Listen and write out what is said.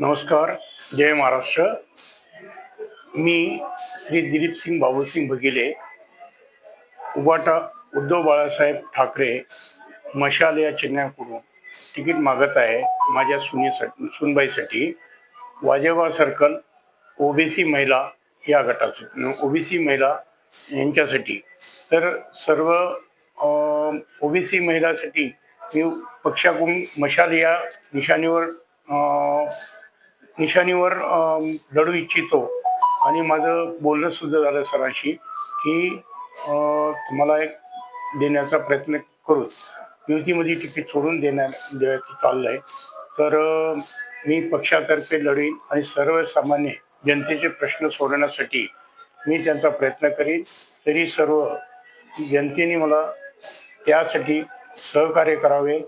नमस्कार जय महाराष्ट्र. मी श्री दिलीप सिंग बाबूसिंग बघिले उबाटा उद्धव बाळासाहेब ठाकरे मशाल या चिन्हाकडून तिकीट मागत आहे माझ्या सुनीसाठी सुनबाईसाठी. वाजेगाव सर्कल ओबीसी महिला या गटासाठी ओबीसी महिला यांच्यासाठी. तर सर्व ओबीसी महिलासाठी मी पक्षाकडून मशाल या निशाणीवर निशाणीवर लढू इच्छितो. आणि माझं बोलणं सुद्धा झालं सरांशी की तुम्हाला एक देण्याचा प्रयत्न करू. युतीमध्ये तिकीट सोडून देण्या चाललं आहे तर मी पक्षातर्फे लढीन आणि सर्वसामान्य जनतेचे प्रश्न सोडवण्यासाठी मी त्यांचा प्रयत्न करीन. तरी सर्व जनतेने मला त्यासाठी सहकार्य करावे.